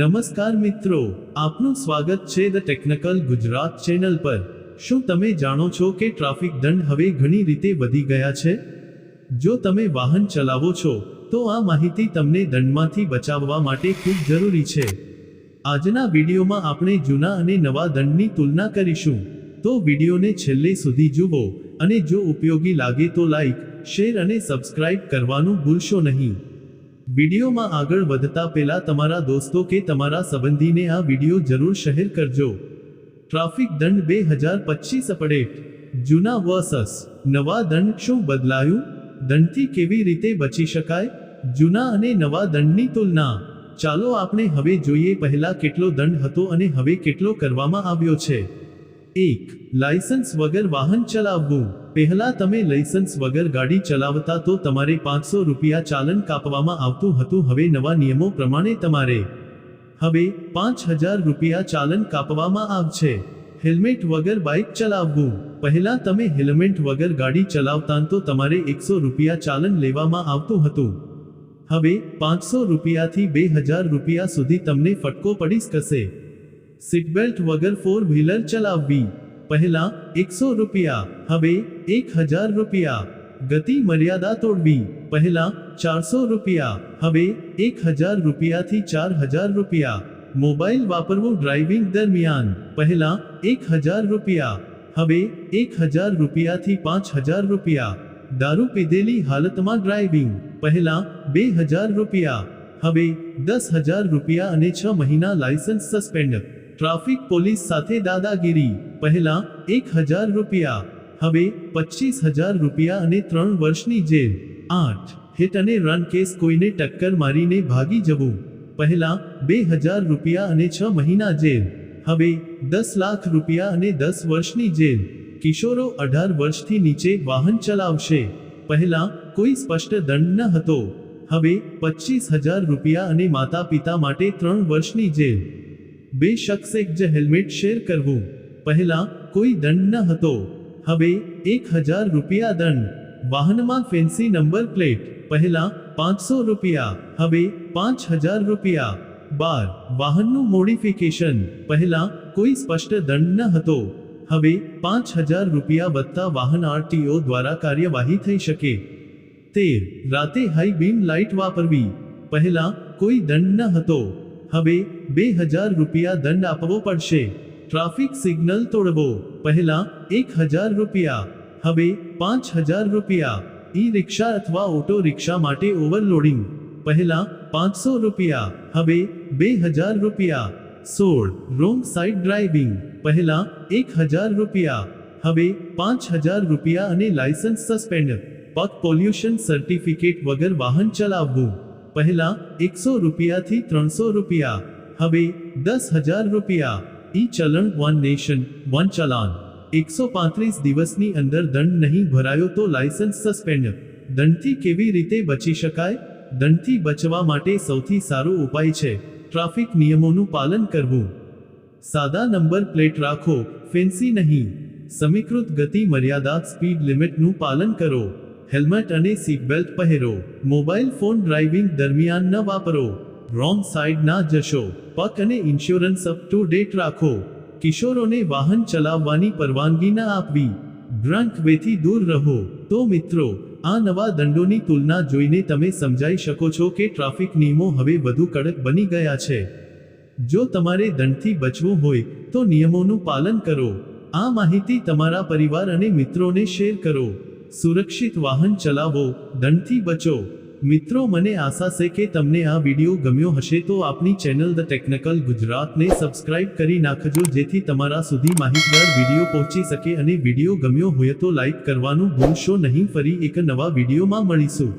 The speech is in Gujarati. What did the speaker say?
નમસ્કાર મિત્રો, આપનું સ્વાગત છે ધ ટેકનિકલ ગુજરાત ચેનલ પર. શું તમે જાણો છો કે ટ્રાફિક દંડ હવે ઘણી રીતે વધી ગયા છે? જો તમે વાહન ચલાવો છો, તો આ માહિતી તમને દંડમાંથી બચાવવા માટે ખૂબ જરૂરી છે. આજના વિડીયોમાં આપણે જૂના અને નવા દંડની તુલના કરીશું. તો વિડીયોને છેલ્લે સુધી જુઓ અને જો ઉપયોગી લાગે તો લાઈક શેર અને સબસ્ક્રાઇબ કરવાનું ભૂલશો નહીં. વિડીયોમાં આગળ વધતા પહેલા તમારા દોસ્તો કે તમારા સંબંધીને આ વીડિયો જરૂર શેર કરજો. ટ્રાફિક દંડ બે હજાર પચીસ અપડેટ. જૂના વર્સસ. નવા દંડ શું બદલાયું? દંડથી કેવી રીતે બચી શકાય? જૂના અને નવા દંડની તુલના. ચાલો આપણે હવે જોઈએ પહેલા કેટલો દંડ હતો અને હવે કેટલો કરવામાં આવ્યો છે. એક લાયસન્સ વગર વાહન ચલાવવું. પહેલા તમે લાયસન્સ વગર ગાડી ચલાવતા તો તમારે પાંચસો રૂપિયા ચાલન કાપવામાં આવતું હતું. હવે નવા નિયમો પ્રમાણે તમારે હવે પાંચ હજાર રૂપિયા ચાલન કાપવામાં આવશે. હેલ્મેટ વગર બાઇક ચલાવવું. પહેલા તમે હેલ્મેટ વગર ગાડી ચલાવતા તો તમારે એકસો રૂપિયા ચાલન લેવામાં આવતું હતું. હવે પાંચસો રૂપિયાથી બે હજાર રૂપિયા સુધી તમને ફટકો પડી શકશે સીટબેલ્ટ વગર ફોર વ્હીલર ચલાવવી પહેલા એકસો રૂપિયા હવે એક હજાર રૂપિયા ગતિ મર્યાદા તોડવી પહેલા ચારસો રૂપિયા હવે એક હજાર રૂપિયાથી ચાર હજાર રૂપિયા મોબાઈલ વાપરવું ડ્રાઇવિંગ દરમિયાન પહેલા એક હજાર રૂપિયા હવે એક હજાર રૂપિયાથી પાંચ હજાર રૂપિયા દારૂ પીધેલી હાલતમાં ડ્રાઇવિંગ પહેલા બે હજાર રૂપિયા હવે દસ હજાર રૂપિયા અને છ મહિના લાયસન્સ સસ્પેન્ડ ટ્રાફિક પોલીસ સાથે દાદાગીરી. પહેલા એક હજાર રૂપિયા, હવે પચીસ હજાર રૂપિયા અને ત્રણ વર્ષની જેલ. આઠ, હિટ અને રન કેસ કોઈને ટક્કર મારીને ભાગી જવું. પહેલા બે હજાર રૂપિયા અને છ મહિના જેલ. હવે દસ લાખ રૂપિયા અને દસ વર્ષની જેલ. કિશોરો અઢાર વર્ષથી નીચે વાહન ચલાવશે. પહેલા કોઈ સ્પષ્ટ દંડ ન હતો. હવે પચીસ હજાર રૂપિયા અને માતા પિતા માટે ત્રણ વર્ષની જેલ. બે શખ્સ જ હેલ્મેટ શેર કરવું. પહેલા કોઈ દંડ ન હતો. હવે એક હજાર રૂપિયા દંડ. વાહનમાં ફેન્સી નંબર પ્લેટ. પહેલા પાંચસો રૂપિયા. હવે પાંચ હજાર રૂપિયા. બાર, વાહનનું મોડિફિકેશન. પહેલા કોઈ સ્પષ્ટ દંડ ન હતો. હવે પાંચ હજાર રૂપિયા વધતા વાહન આરટીઓ દ્વારા કાર્યવાહી થઈ શકે. તેર, રાતે હાઈ બીમ લાઇટ વાપરવી. પહેલા કોઈ દંડ ન હતો. હવે બે હજાર રૂપિયા દંડ આપવો પડશે. ટ્રાફિક સિગ્નલ તોડવો. પહેલા એક હજાર રૂપિયા. હવે પાંચ હજાર રૂપિયા. ઈ રિક્ષા અથવા ઓટો રિક્ષા માટે ઓવરલોડિંગ. પહેલા પાંચસો રૂપિયા. હવે બે હજાર રૂપિયા. સોળ રોંગ સાઇડ ડ્રાઇવિંગ. પહેલા એક હજાર રૂપિયા. હવે પાંચ હજાર રૂપિયા અને લાયસન્સ સસ્પેન્ડ. પગ પોલ્યુશન સર્ટિફિકેટ વગર વાહન ચલાવવું. પહેલા એકસો રૂપિયાથી ત્રણસો રૂપિયા, હવે દસ હજાર રૂપિયા. ઈ ચલણ વન નેશન, વન ચલાન. એકસો પાંત્રીસ દિવસની અંદર દંડ નહીં ભરાયો તો લાયસન્સ સસ્પેન્ડ. દંડથી કેવી રીતે બચી શકાય? દંડથી બચવા માટે સૌથી સારો ઉપાય છે ટ્રાફિક નિયમોનું પાલન કરવું. સાદા નંબર પ્લેટ રાખો, ફેન્સી નહીં. સમીકૃત ગતિ મર્યાદા સ્પીડ લિમિટનું પાલન કરો. હેલ્મેટ અને સીટ બેલ્ટ પહેરો. મોબાઈલ ફોન ડ્રાઇવિંગ દરમિયાન ન વાપરો. રોંગ સાઇડ ના જશો. પક અને ઇન્સ્યોરન્સ અપ ટુ ડેટ રાખો. કિશોરોને વાહન ચલાવવાની પરવાનગી ન આપવી. ડ્રંક વેથી દૂર રહો. તો મિત્રો, આ નવા દંડોની તુલના જોઈને તમે સમજાઈ શકો છો કે ટ્રાફિક નિયમો હવે વધુ કડક બની ગયા છે. જો તમારે દંડથી બચવું હોય, તો નિયમોનું પાલન કરો. આ માહિતી તમારા પરિવાર અને મિત્રોને શેર કરો. સુરક્ષિત વાહન ચલાવો, દંડથી બચો. મિત્રો, મને આશા છે કે તમને આ વીડિયો ગમ્યો હશે તો આપની ચેનલ ધ ટેકનિકલ ગુજરાતને સબસ્ક્રાઇબ કરી નાખજો જેથી તમારા સુધી માહિતગાર વીડિયો પહોંચી શકે અને વીડિયો ગમ્યો હોય તો લાઈક કરવાનું ભૂલશો નહીં. ફરી એક નવા વિડીયોમાં મળીશું.